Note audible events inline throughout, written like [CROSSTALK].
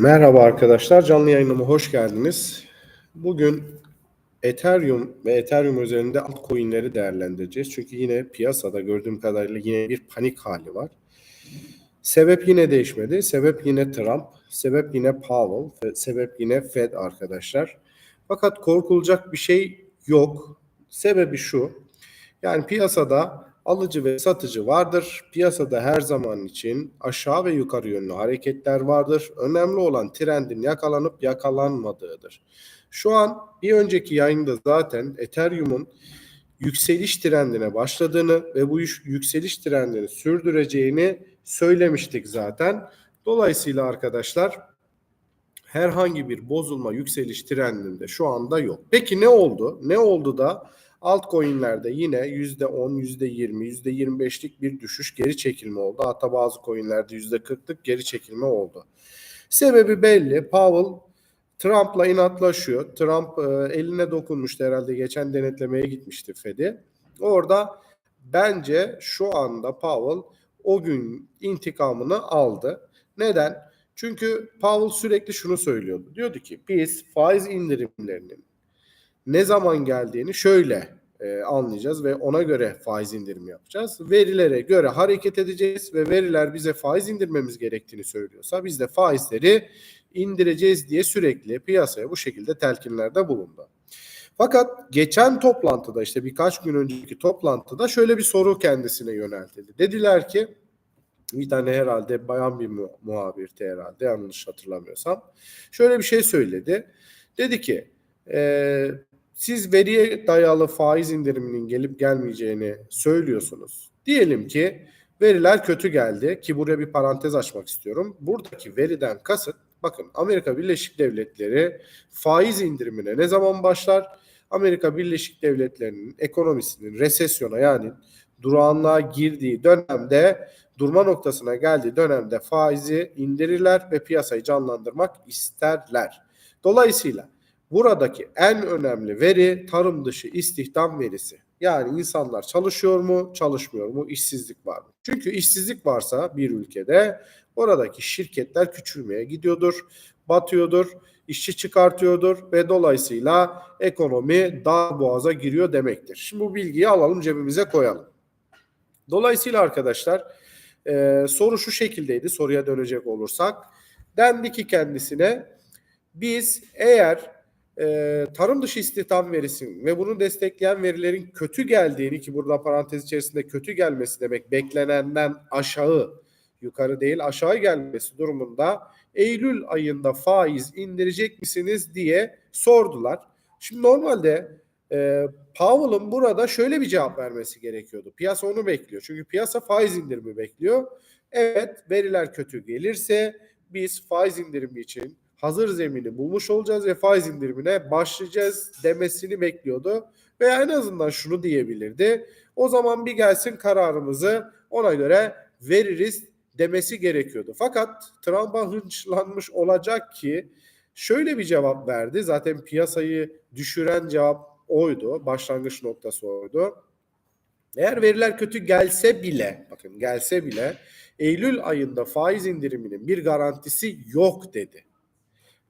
Merhaba arkadaşlar, canlı yayınıma hoş geldiniz. Bugün Ethereum ve Ethereum üzerinde altcoin'leri değerlendireceğiz. Çünkü yine piyasada gördüğüm kadarıyla yine bir panik hali var. Sebep yine değişmedi. Sebep yine Trump, sebep yine Powell, sebep yine Fed arkadaşlar. Fakat korkulacak bir şey yok. Sebebi şu. Yani piyasada alıcı ve satıcı vardır. Piyasada her zaman için aşağı ve yukarı yönlü hareketler vardır. Önemli olan trendin yakalanıp yakalanmadığıdır. Şu an bir önceki yayında zaten Ethereum'un yükseliş trendine başladığını ve bu yükseliş trendini sürdüreceğini söylemiştik zaten. Dolayısıyla arkadaşlar herhangi bir bozulma yükseliş trendinde şu anda yok. Peki ne oldu? Ne oldu da altcoin'lerde yine %10, %20, %25'lik bir düşüş geri çekilme oldu. Hatta bazı coin'lerde %40'lık geri çekilme oldu. Sebebi belli. Powell Trump'la inatlaşıyor. Trump e, eline dokunmuştu herhalde geçen denetlemeye gitmişti Fed'i. Orada bence şu anda Powell o gün intikamını aldı. Neden? Çünkü Powell sürekli şunu söylüyordu. Diyordu ki biz faiz indirimlerinin ne zaman geldiğini şöyle e, anlayacağız ve ona göre faiz indirimi yapacağız. Verilere göre hareket edeceğiz ve veriler bize faiz indirmemiz gerektiğini söylüyorsa biz de faizleri indireceğiz diye sürekli piyasaya bu şekilde telkinlerde bulundu. Fakat geçen toplantıda işte birkaç gün önceki toplantıda şöyle bir soru kendisine yöneltildi. Dediler ki bir tane herhalde bayan bir mu- muhabirti herhalde yanlış hatırlamıyorsam. Şöyle bir şey söyledi. Dedi ki e, siz veriye dayalı faiz indiriminin gelip gelmeyeceğini söylüyorsunuz. Diyelim ki veriler kötü geldi ki buraya bir parantez açmak istiyorum. Buradaki veriden kasıt bakın Amerika Birleşik Devletleri faiz indirimine ne zaman başlar? Amerika Birleşik Devletleri'nin ekonomisinin resesyona yani durağanlığa girdiği dönemde durma noktasına geldiği dönemde faizi indirirler ve piyasayı canlandırmak isterler. Dolayısıyla buradaki en önemli veri tarım dışı istihdam verisi. Yani insanlar çalışıyor mu, çalışmıyor mu, işsizlik var mı? Çünkü işsizlik varsa bir ülkede oradaki şirketler küçülmeye gidiyordur, batıyordur, işçi çıkartıyordur ve dolayısıyla ekonomi dar boğaza giriyor demektir. Şimdi bu bilgiyi alalım cebimize koyalım. Dolayısıyla arkadaşlar e, soru şu şekildeydi soruya dönecek olursak. Dendi ki kendisine biz eğer e, tarım dışı istihdam verisi ve bunu destekleyen verilerin kötü geldiğini ki burada parantez içerisinde kötü gelmesi demek beklenenden aşağı yukarı değil aşağı gelmesi durumunda Eylül ayında faiz indirecek misiniz diye sordular. Şimdi normalde e, Powell'ın burada şöyle bir cevap vermesi gerekiyordu. Piyasa onu bekliyor. Çünkü piyasa faiz indirimi bekliyor. Evet veriler kötü gelirse biz faiz indirimi için hazır zemini bulmuş olacağız ve faiz indirimine başlayacağız demesini bekliyordu. Ve en azından şunu diyebilirdi. O zaman bir gelsin kararımızı ona göre veririz demesi gerekiyordu. Fakat Trump'a hınçlanmış olacak ki şöyle bir cevap verdi. Zaten piyasayı düşüren cevap oydu. Başlangıç noktası oydu. Eğer veriler kötü gelse bile, bakın gelse bile Eylül ayında faiz indiriminin bir garantisi yok dedi.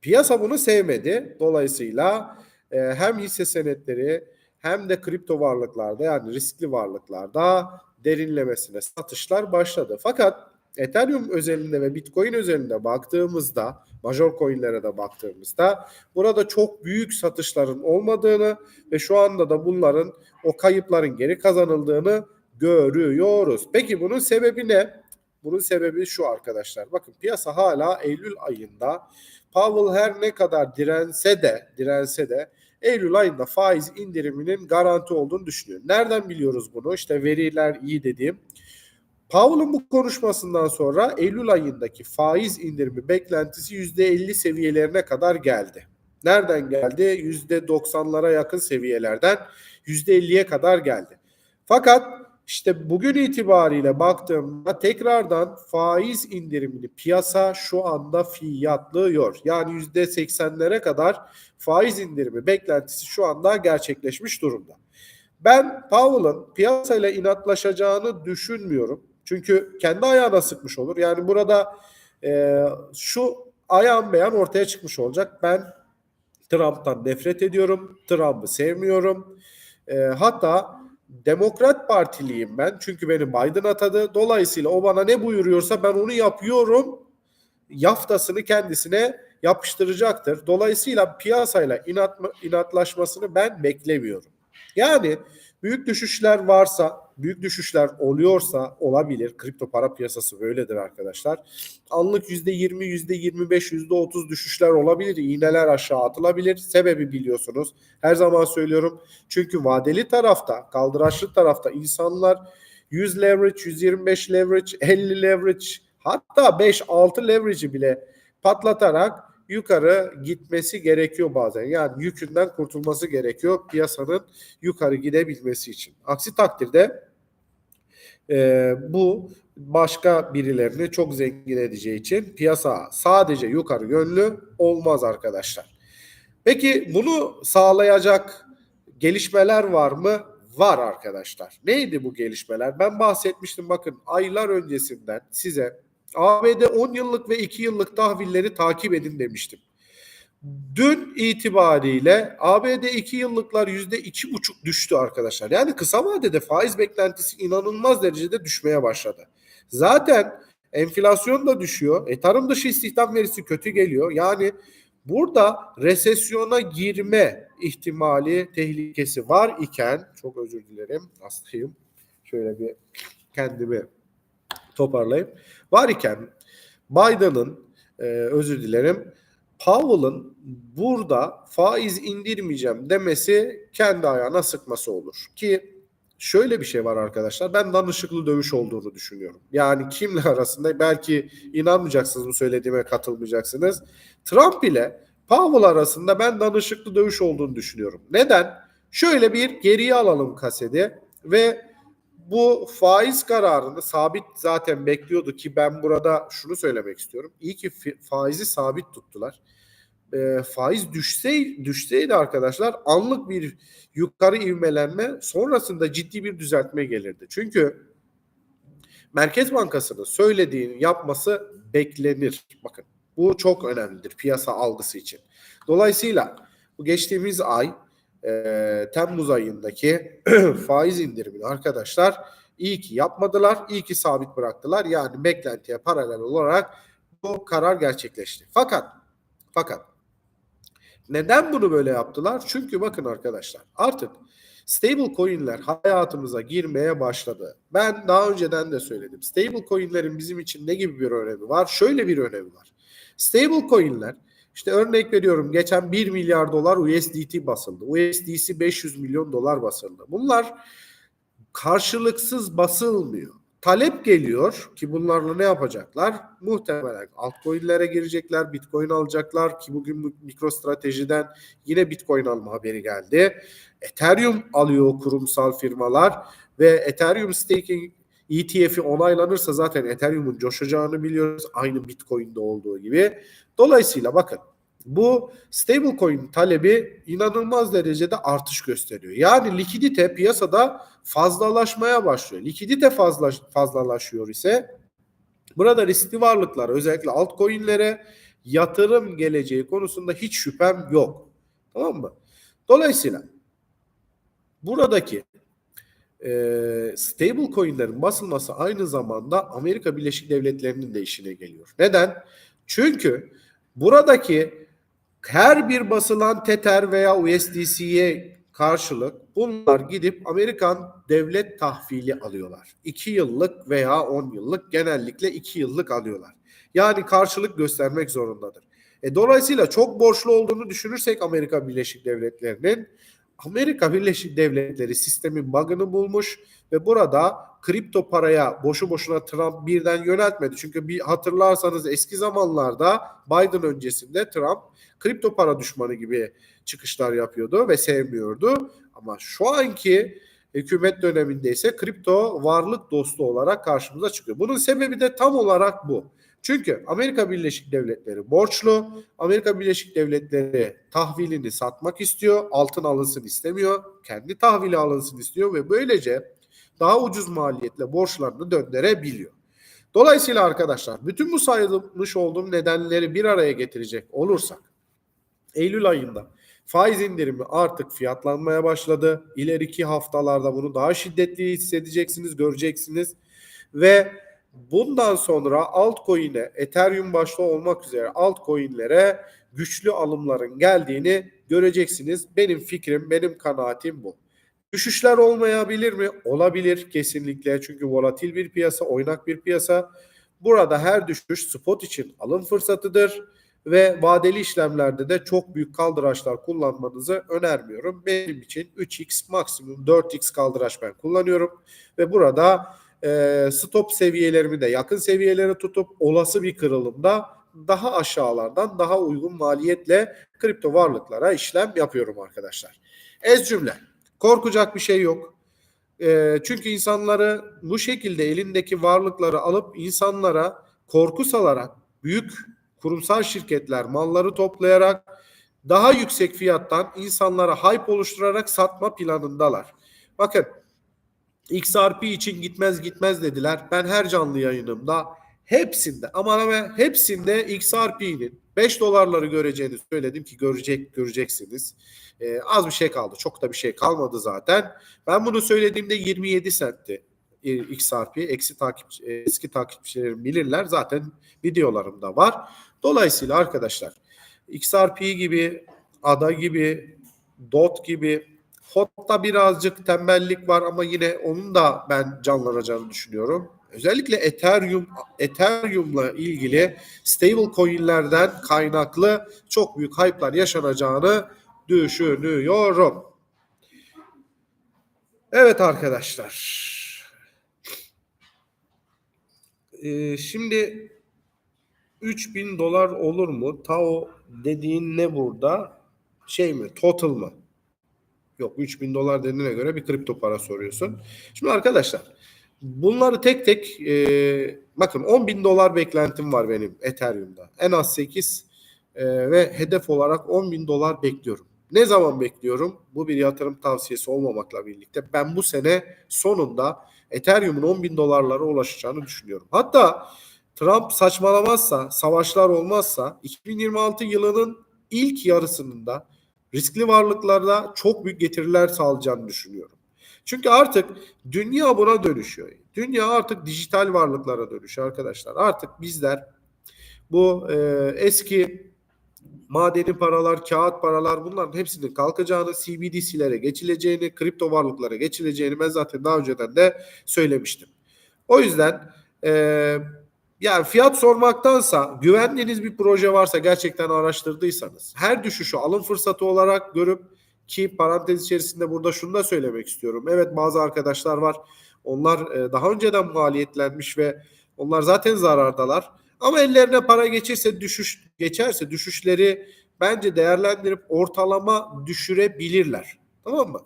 Piyasa bunu sevmedi. Dolayısıyla e, hem hisse senetleri hem de kripto varlıklarda yani riskli varlıklarda derinlemesine satışlar başladı. Fakat Ethereum özelinde ve Bitcoin özelinde baktığımızda, major coinlere de baktığımızda burada çok büyük satışların olmadığını ve şu anda da bunların o kayıpların geri kazanıldığını görüyoruz. Peki bunun sebebi ne? Bunun sebebi şu arkadaşlar. Bakın piyasa hala Eylül ayında Powell her ne kadar dirense de dirense de Eylül ayında faiz indiriminin garanti olduğunu düşünüyor. Nereden biliyoruz bunu? İşte veriler iyi dediğim. Powell'ın bu konuşmasından sonra Eylül ayındaki faiz indirimi beklentisi %50 seviyelerine kadar geldi. Nereden geldi? %90'lara yakın seviyelerden %50'ye kadar geldi. Fakat işte bugün itibariyle baktığımda tekrardan faiz indirimini piyasa şu anda fiyatlıyor. Yani yüzde seksenlere kadar faiz indirimi beklentisi şu anda gerçekleşmiş durumda. Ben Powell'ın piyasayla inatlaşacağını düşünmüyorum. Çünkü kendi ayağına sıkmış olur. Yani burada e, şu ayan beyan ortaya çıkmış olacak. Ben Trump'tan nefret ediyorum. Trump'ı sevmiyorum. E, hatta Demokrat Partiliyim ben. Çünkü beni Biden atadı. Dolayısıyla o bana ne buyuruyorsa ben onu yapıyorum. Yaftasını kendisine yapıştıracaktır. Dolayısıyla piyasayla inatma, inatlaşmasını ben beklemiyorum. Yani büyük düşüşler varsa, büyük düşüşler oluyorsa olabilir. Kripto para piyasası böyledir arkadaşlar. Anlık %20, %25, %30 düşüşler olabilir. İğneler aşağı atılabilir. Sebebi biliyorsunuz. Her zaman söylüyorum. Çünkü vadeli tarafta, kaldıraçlı tarafta insanlar 100 leverage, 125 leverage, 50 leverage hatta 5-6 leverage'i bile patlatarak yukarı gitmesi gerekiyor bazen. Yani yükünden kurtulması gerekiyor piyasanın yukarı gidebilmesi için. Aksi takdirde e, bu başka birilerini çok zengin edeceği için piyasa sadece yukarı yönlü olmaz arkadaşlar. Peki bunu sağlayacak gelişmeler var mı? Var arkadaşlar. Neydi bu gelişmeler? Ben bahsetmiştim bakın aylar öncesinden size ABD 10 yıllık ve 2 yıllık tahvilleri takip edin demiştim. Dün itibariyle ABD 2 yıllıklar %2,5 düştü arkadaşlar. Yani kısa vadede faiz beklentisi inanılmaz derecede düşmeye başladı. Zaten enflasyon da düşüyor. E, tarım dışı istihdam verisi kötü geliyor. Yani burada resesyona girme ihtimali, tehlikesi var iken çok özür dilerim hastayım. Şöyle bir kendimi toparlayıp var iken Biden'ın e, özür dilerim Powell'ın burada faiz indirmeyeceğim demesi kendi ayağına sıkması olur. Ki şöyle bir şey var arkadaşlar. Ben danışıklı dövüş olduğunu düşünüyorum. Yani kimle arasında belki inanmayacaksınız bu söylediğime katılmayacaksınız. Trump ile Powell arasında ben danışıklı dövüş olduğunu düşünüyorum. Neden? Şöyle bir geriye alalım kaseti ve bu faiz kararını sabit zaten bekliyordu ki ben burada şunu söylemek istiyorum. İyi ki faizi sabit tuttular. E, faiz düşseydi, düşseydi arkadaşlar anlık bir yukarı ivmelenme sonrasında ciddi bir düzeltme gelirdi. Çünkü Merkez Bankası'nın söylediğini yapması beklenir. Bakın bu çok önemlidir piyasa algısı için. Dolayısıyla bu geçtiğimiz ay e, Temmuz ayındaki [CLEARS THROAT] faiz indirimini arkadaşlar iyi ki yapmadılar, iyi ki sabit bıraktılar. Yani beklentiye paralel olarak bu karar gerçekleşti. Fakat fakat neden bunu böyle yaptılar? Çünkü bakın arkadaşlar artık stable coin'ler hayatımıza girmeye başladı. Ben daha önceden de söyledim. Stable coin'lerin bizim için ne gibi bir önemi var? Şöyle bir önemi var. Stable coin'ler işte örnek veriyorum geçen 1 milyar dolar USDT basıldı. USDC 500 milyon dolar basıldı. Bunlar karşılıksız basılmıyor. Talep geliyor ki bunlarla ne yapacaklar? Muhtemelen altcoin'lere girecekler, bitcoin alacaklar ki bugün MicroStrategy'den yine bitcoin alma haberi geldi. Ethereum alıyor kurumsal firmalar ve Ethereum staking ETF'i onaylanırsa zaten Ethereum'un coşacağını biliyoruz. Aynı Bitcoin'de olduğu gibi. Dolayısıyla bakın bu stablecoin talebi inanılmaz derecede artış gösteriyor. Yani likidite piyasada fazlalaşmaya başlıyor. Likidite fazla fazlalaşıyor ise burada riskli varlıklar özellikle altcoin'lere yatırım geleceği konusunda hiç şüphem yok. Tamam mı? Dolayısıyla buradaki e, stable coinlerin basılması aynı zamanda Amerika Birleşik Devletleri'nin de işine geliyor. Neden? Çünkü buradaki her bir basılan Tether veya USDC'ye karşılık bunlar gidip Amerikan devlet tahvili alıyorlar. 2 yıllık veya 10 yıllık genellikle 2 yıllık alıyorlar. Yani karşılık göstermek zorundadır. E, dolayısıyla çok borçlu olduğunu düşünürsek Amerika Birleşik Devletleri'nin Amerika Birleşik Devletleri sistemin bug'ını bulmuş ve burada kripto paraya boşu boşuna Trump birden yöneltmedi. Çünkü bir hatırlarsanız eski zamanlarda Biden öncesinde Trump kripto para düşmanı gibi çıkışlar yapıyordu ve sevmiyordu. Ama şu anki hükümet döneminde ise kripto varlık dostu olarak karşımıza çıkıyor. Bunun sebebi de tam olarak bu. Çünkü Amerika Birleşik Devletleri borçlu. Amerika Birleşik Devletleri tahvilini satmak istiyor. Altın alınsın istemiyor. Kendi tahvili alınsın istiyor ve böylece daha ucuz maliyetle borçlarını döndürebiliyor. Dolayısıyla arkadaşlar bütün bu sayılmış olduğum nedenleri bir araya getirecek olursak Eylül ayında faiz indirimi artık fiyatlanmaya başladı. İleriki haftalarda bunu daha şiddetli hissedeceksiniz, göreceksiniz ve bundan sonra altcoin'e Ethereum başta olmak üzere altcoin'lere güçlü alımların geldiğini göreceksiniz. Benim fikrim, benim kanaatim bu. Düşüşler olmayabilir mi? Olabilir kesinlikle. Çünkü volatil bir piyasa, oynak bir piyasa. Burada her düşüş spot için alım fırsatıdır ve vadeli işlemlerde de çok büyük kaldıraçlar kullanmanızı önermiyorum. Benim için 3x maksimum 4x kaldıraç ben kullanıyorum ve burada e, stop seviyelerimi de yakın seviyelere tutup olası bir kırılımda daha aşağılardan daha uygun maliyetle kripto varlıklara işlem yapıyorum arkadaşlar. Ez cümle. Korkacak bir şey yok. E, çünkü insanları bu şekilde elindeki varlıkları alıp insanlara korku salarak büyük kurumsal şirketler malları toplayarak daha yüksek fiyattan insanlara hype oluşturarak satma planındalar. Bakın XRP için gitmez gitmez dediler. Ben her canlı yayınımda hepsinde ama ama hepsinde XRP'nin 5 dolarları göreceğini söyledim ki görecek göreceksiniz. Ee, az bir şey kaldı. Çok da bir şey kalmadı zaten. Ben bunu söylediğimde 27 sentti. e, XRP eksi takip eski takipçilerim bilirler. Zaten videolarımda var. Dolayısıyla arkadaşlar XRP gibi, ADA gibi, DOT gibi HOT'ta birazcık tembellik var ama yine onun da ben canlanacağını düşünüyorum. Özellikle Ethereum Ethereum'la ilgili stable coin'lerden kaynaklı çok büyük hype'lar yaşanacağını düşünüyorum. Evet arkadaşlar. Ee, şimdi 3000 dolar olur mu? Tao dediğin ne burada? Şey mi? Total mı? Yok 3000 dolar dediğine göre bir kripto para soruyorsun. Şimdi arkadaşlar bunları tek tek e, bakın 10 bin dolar beklentim var benim Ethereum'da. En az 8 e, ve hedef olarak 10 bin dolar bekliyorum. Ne zaman bekliyorum? Bu bir yatırım tavsiyesi olmamakla birlikte ben bu sene sonunda Ethereum'un 10 bin dolarlara ulaşacağını düşünüyorum. Hatta Trump saçmalamazsa, savaşlar olmazsa 2026 yılının ilk yarısının da riskli varlıklarda çok büyük getiriler sağlayacağını düşünüyorum. Çünkü artık dünya buna dönüşüyor. Dünya artık dijital varlıklara dönüşüyor arkadaşlar. Artık bizler bu e, eski madeni paralar, kağıt paralar bunların hepsinin kalkacağını, CBDC'lere geçileceğini, kripto varlıklara geçileceğini ben zaten daha önceden de söylemiştim. O yüzden e, yani fiyat sormaktansa güvendiğiniz bir proje varsa gerçekten araştırdıysanız her düşüşü alım fırsatı olarak görüp ki parantez içerisinde burada şunu da söylemek istiyorum. Evet bazı arkadaşlar var. Onlar e, daha önceden maliyetlenmiş ve onlar zaten zarardalar. Ama ellerine para geçirse düşüş geçerse düşüşleri bence değerlendirip ortalama düşürebilirler. Tamam mı?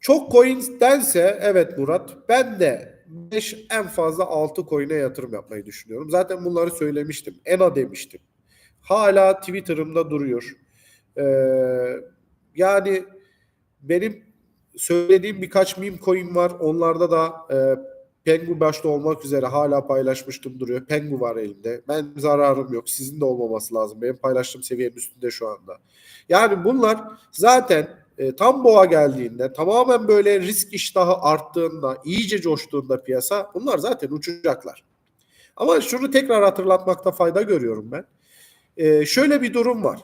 Çok coins'dense evet Murat ben de 5 en fazla 6 coin'e yatırım yapmayı düşünüyorum. Zaten bunları söylemiştim. ENA demiştim. Hala Twitter'ımda duruyor. Ee, yani benim söylediğim birkaç meme coin var. Onlarda da e, Pengu başta olmak üzere hala paylaşmıştım duruyor. Pengu var elimde. Ben zararım yok. Sizin de olmaması lazım. Benim paylaştığım seviyenin üstünde şu anda. Yani bunlar zaten e, tam boğa geldiğinde tamamen böyle risk iştahı arttığında iyice coştuğunda piyasa bunlar zaten uçacaklar. Ama şunu tekrar hatırlatmakta fayda görüyorum ben. E, şöyle bir durum var.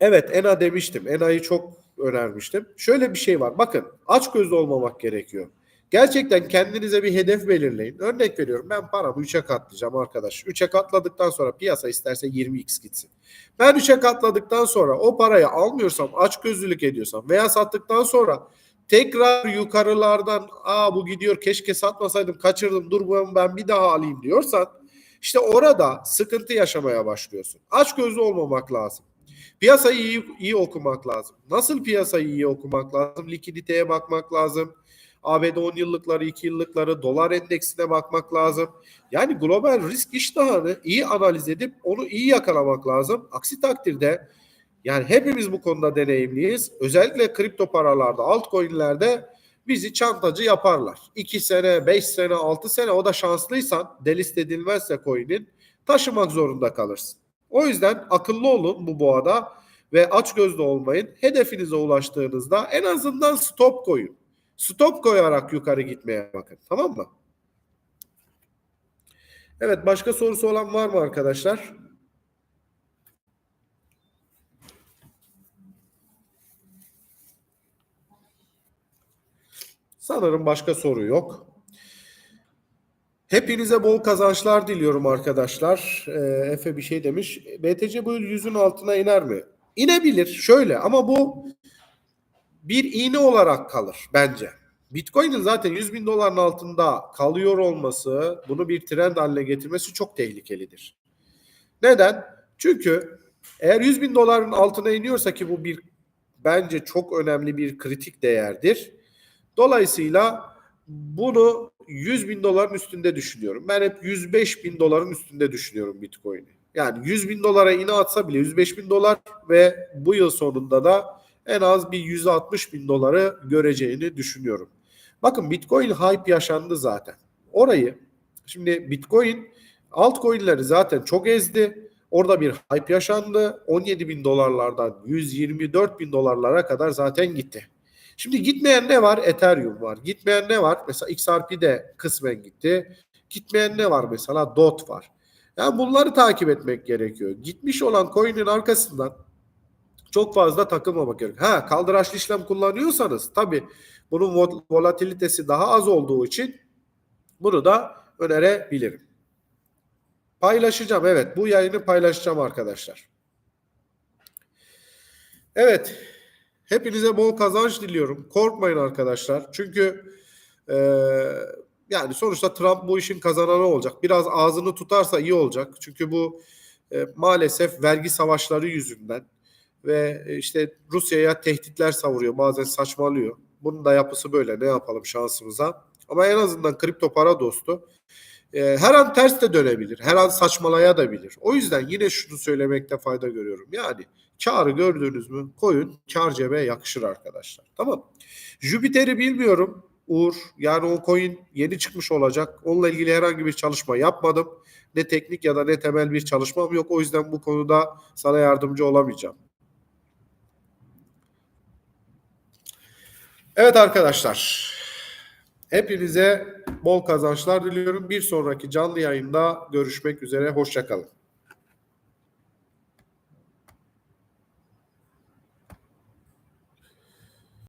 Evet ENA demiştim. ENA'yı çok önermiştim. Şöyle bir şey var. Bakın aç gözlü olmamak gerekiyor. Gerçekten kendinize bir hedef belirleyin. Örnek veriyorum ben paramı 3'e katlayacağım arkadaş. 3'e katladıktan sonra piyasa isterse 20x gitsin. Ben 3'e katladıktan sonra o parayı almıyorsam, aç gözlülük ediyorsam veya sattıktan sonra tekrar yukarılardan aa bu gidiyor keşke satmasaydım kaçırdım dur ben bir daha alayım diyorsan işte orada sıkıntı yaşamaya başlıyorsun. Aç gözlü olmamak lazım. Piyasayı iyi, iyi okumak lazım. Nasıl piyasayı iyi okumak lazım? Likiditeye bakmak lazım ABD 10 yıllıkları, 2 yıllıkları, dolar endeksine bakmak lazım. Yani global risk iştahını iyi analiz edip onu iyi yakalamak lazım. Aksi takdirde yani hepimiz bu konuda deneyimliyiz. Özellikle kripto paralarda, altcoin'lerde bizi çantacı yaparlar. 2 sene, 5 sene, 6 sene o da şanslıysan delist edilmezse coin'in taşımak zorunda kalırsın. O yüzden akıllı olun bu boğada ve aç gözlü olmayın. Hedefinize ulaştığınızda en azından stop koyun. Stop koyarak yukarı gitmeye bakın. Tamam mı? Evet başka sorusu olan var mı arkadaşlar? Sanırım başka soru yok. Hepinize bol kazançlar diliyorum arkadaşlar. Ee, Efe bir şey demiş. BTC bu yüzün altına iner mi? İnebilir şöyle ama bu bir iğne olarak kalır bence. Bitcoin'in zaten 100 bin doların altında kalıyor olması, bunu bir trend haline getirmesi çok tehlikelidir. Neden? Çünkü eğer 100 bin doların altına iniyorsa ki bu bir bence çok önemli bir kritik değerdir. Dolayısıyla bunu 100 bin doların üstünde düşünüyorum. Ben hep 105 bin doların üstünde düşünüyorum Bitcoin'i. Yani 100 bin dolara ine atsa bile 105 bin dolar ve bu yıl sonunda da en az bir 160 bin doları göreceğini düşünüyorum. Bakın Bitcoin hype yaşandı zaten. Orayı şimdi Bitcoin altcoin'leri zaten çok ezdi. Orada bir hype yaşandı. 17 bin dolarlardan 124 bin dolarlara kadar zaten gitti. Şimdi gitmeyen ne var? Ethereum var. Gitmeyen ne var? Mesela XRP de kısmen gitti. Gitmeyen ne var mesela? DOT var. Yani bunları takip etmek gerekiyor. Gitmiş olan coin'in arkasından çok fazla takılmamak gerekiyor. Ha kaldıraçlı işlem kullanıyorsanız tabii bunun vol- volatilitesi daha az olduğu için bunu da önerebilirim. Paylaşacağım evet bu yayını paylaşacağım arkadaşlar. Evet hepinize bol kazanç diliyorum. Korkmayın arkadaşlar. Çünkü eee yani sonuçta Trump bu işin kazananı olacak. Biraz ağzını tutarsa iyi olacak. Çünkü bu e, maalesef vergi savaşları yüzünden ve e, işte Rusya'ya tehditler savuruyor. Bazen saçmalıyor. Bunun da yapısı böyle. Ne yapalım şansımıza. Ama en azından kripto para dostu. E, her an ters de dönebilir. Her an saçmalaya da bilir. O yüzden yine şunu söylemekte fayda görüyorum. Yani karı gördünüz mü koyun. Kar cebe yakışır arkadaşlar. Tamam. Jüpiter'i bilmiyorum. Uğur yani o coin yeni çıkmış olacak. Onunla ilgili herhangi bir çalışma yapmadım. Ne teknik ya da ne temel bir çalışmam yok. O yüzden bu konuda sana yardımcı olamayacağım. Evet arkadaşlar. Hepinize bol kazançlar diliyorum. Bir sonraki canlı yayında görüşmek üzere. Hoşçakalın.